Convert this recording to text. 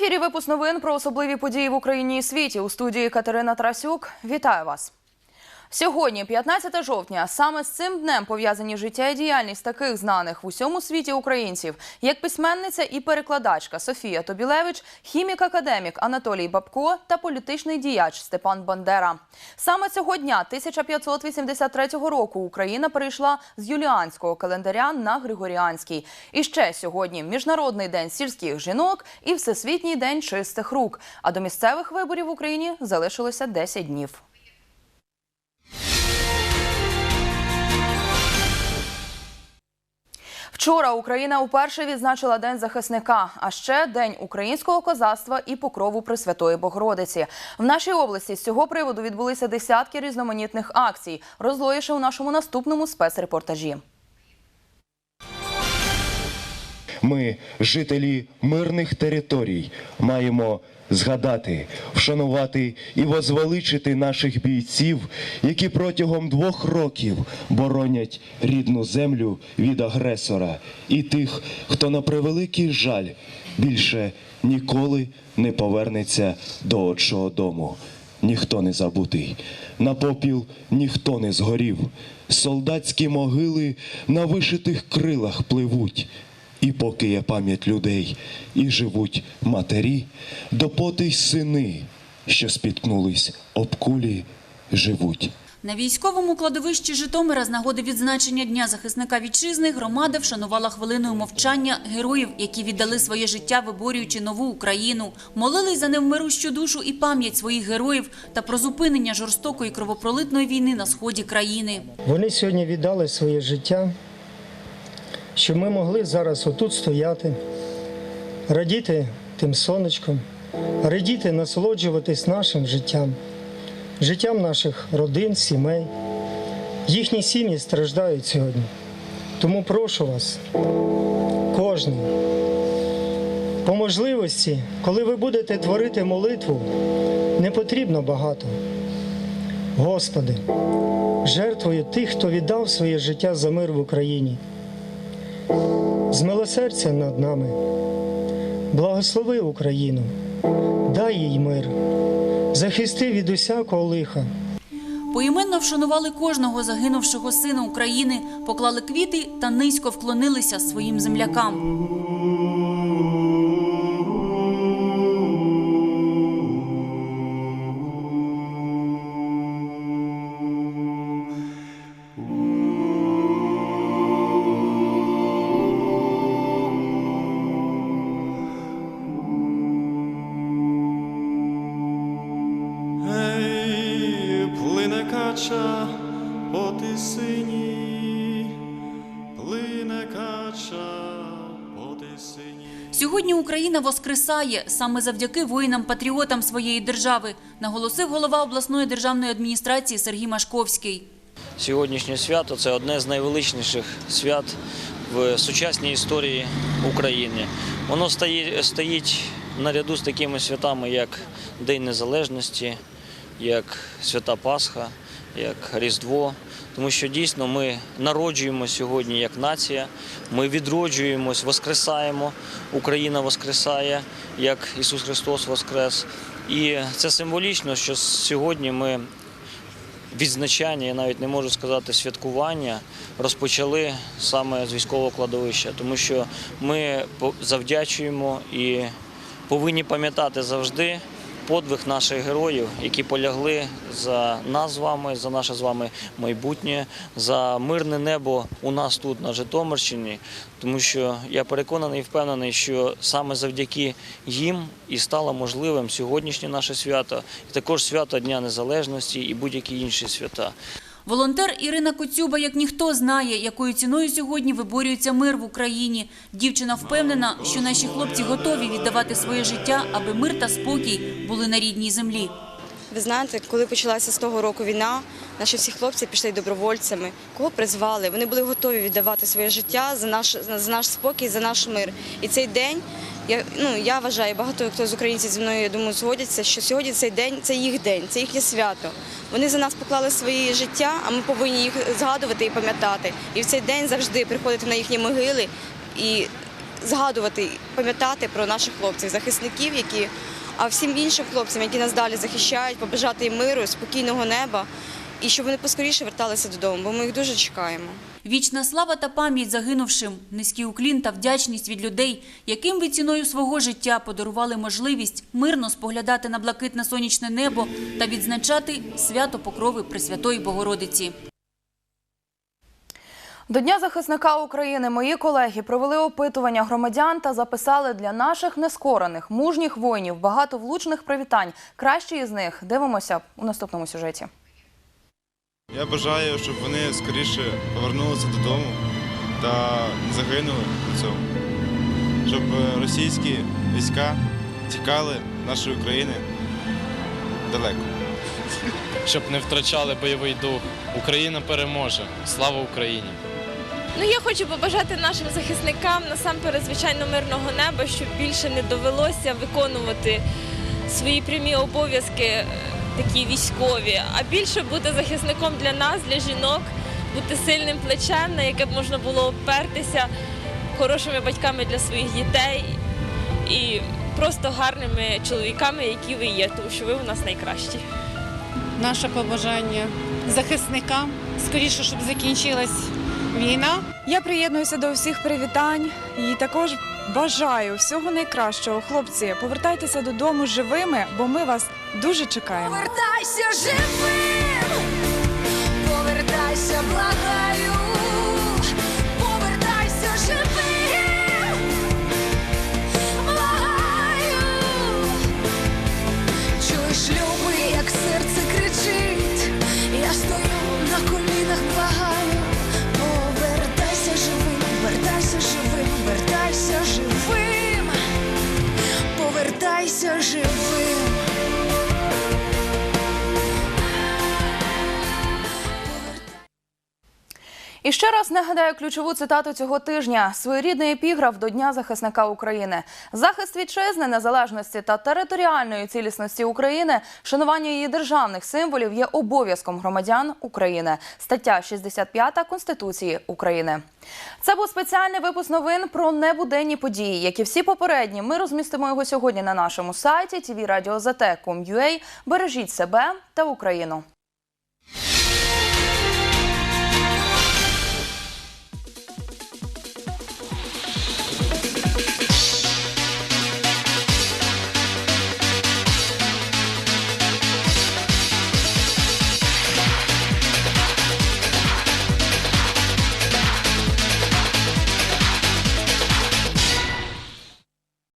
ефірі випуск новин про особливі події в Україні і світі. У студії Катерина Тарасюк. Вітаю вас. Сьогодні, 15 жовтня, саме з цим днем пов'язані життя і діяльність таких знаних в усьому світі українців, як письменниця і перекладачка Софія Тобілевич, хімік-академік Анатолій Бабко та політичний діяч Степан Бандера. Саме цього дня, 1583 року, Україна перейшла з юліанського календаря на Григоріанський. І ще сьогодні Міжнародний день сільських жінок і Всесвітній день чистих рук. А до місцевих виборів в Україні залишилося 10 днів. Вчора Україна уперше відзначила День захисника, а ще День українського козацтва і покрову Пресвятої Богородиці. В нашій області з цього приводу відбулися десятки різноманітних акцій. Розлоїше у нашому наступному спецрепортажі. Ми, жителі мирних територій, маємо згадати, вшанувати і возвеличити наших бійців, які протягом двох років боронять рідну землю від агресора, і тих, хто на превеликий жаль більше ніколи не повернеться до отчого дому. Ніхто не забутий, на попіл ніхто не згорів. Солдатські могили на вишитих крилах пливуть. І поки є пам'ять людей, і живуть матері, допоти й сини, що спіткнулись об кулі, живуть. На військовому кладовищі Житомира з нагоди відзначення Дня захисника вітчизни громада вшанувала хвилиною мовчання героїв, які віддали своє життя, виборюючи нову Україну. Молились за невмирущу душу і пам'ять своїх героїв та про зупинення жорстокої кровопролитної війни на сході країни. Вони сьогодні віддали своє життя, щоб ми могли зараз отут стояти, радіти тим сонечком, радіти, насолоджуватись нашим життям, життям наших родин, сімей. Їхні сім'ї страждають сьогодні. Тому прошу вас, кожен, по можливості, коли ви будете творити молитву, не потрібно багато. Господи, жертвою тих, хто віддав своє життя за мир в Україні. Змилосердя над нами, благослови Україну, дай їй мир, захисти від усякого лиха. Поіменно вшанували кожного загинувшого сина України, поклали квіти та низько вклонилися своїм землякам. По плине кача по тисині. Сьогодні Україна воскресає саме завдяки воїнам-патріотам своєї держави, наголосив голова обласної державної адміністрації Сергій Машковський. Сьогоднішнє свято це одне з найвеличніших свят в сучасній історії України. Воно стоїть наряду з такими святами, як День Незалежності, як Свята Пасха, як Різдво. Тому що дійсно ми народжуємося сьогодні як нація, ми відроджуємось, воскресаємо. Україна воскресає, як Ісус Христос Воскрес. І це символічно, що сьогодні ми відзначання, я навіть не можу сказати святкування, розпочали саме з військового кладовища, тому що ми завдячуємо і повинні пам'ятати завжди подвиг наших героїв, які полягли за нас з вами, за наше з вами майбутнє, за мирне небо у нас тут на Житомирщині. Тому що я переконаний і впевнений, що саме завдяки їм і стало можливим сьогоднішнє наше свято, і також свято Дня Незалежності і будь-які інші свята. Волонтер Ірина Коцюба, як ніхто знає, якою ціною сьогодні виборюється мир в Україні. Дівчина впевнена, що наші хлопці готові віддавати своє життя, аби мир та спокій були на рідній землі. Ви знаєте, коли почалася з того року війна, наші всі хлопці пішли добровольцями. Кого призвали? Вони були готові віддавати своє життя за наш за наш спокій, за наш мир. І цей день я ну я вважаю, багато хто з українців зі мною я думаю згодяться, що сьогодні цей день це їх день, це їхнє свято. Вони за нас поклали своє життя, а ми повинні їх згадувати і пам'ятати. І в цей день завжди приходити на їхні могили і згадувати, пам'ятати про наших хлопців, захисників, які, а всім іншим хлопцям, які нас далі захищають, побажати їм миру, спокійного неба і щоб вони поскоріше верталися додому, бо ми їх дуже чекаємо. Вічна слава та пам'ять загинувшим, низький уклін та вдячність від людей, яким ви ціною свого життя подарували можливість мирно споглядати на блакитне сонячне небо та відзначати свято Покрови Пресвятої Богородиці. До Дня захисника України мої колеги провели опитування громадян та записали для наших нескорених мужніх воїнів багато влучних привітань. Кращі із них дивимося у наступному сюжеті. Я бажаю, щоб вони скоріше повернулися додому та не загинули при цьому. Щоб е, російські війська тікали нашої України далеко. щоб не втрачали бойовий дух. Україна переможе. Слава Україні! Ну, я хочу побажати нашим захисникам насамперед звичайно мирного неба, щоб більше не довелося виконувати свої прямі обов'язки е, такі військові, а більше бути захисником для нас, для жінок, бути сильним плечем, на яке б можна було опертися, хорошими батьками для своїх дітей і просто гарними чоловіками, які ви є, тому що ви у нас найкращі. наше побажання захисникам. Скоріше, щоб закінчилась війна. Я приєднуюся до всіх привітань і також бажаю всього найкращого. Хлопці, повертайтеся додому живими, бо ми вас дуже чекаємо. Повертайся живим, Ще раз нагадаю ключову цитату цього тижня: своєрідний епіграф до Дня захисника України. Захист вітчизни, незалежності та територіальної цілісності України, шанування її державних символів є обов'язком громадян України. Стаття 65 Конституції України. Це був спеціальний випуск новин про небуденні події, як і всі попередні. Ми розмістимо його сьогодні на нашому сайті tvradio.zt.com.ua. Бережіть себе та Україну.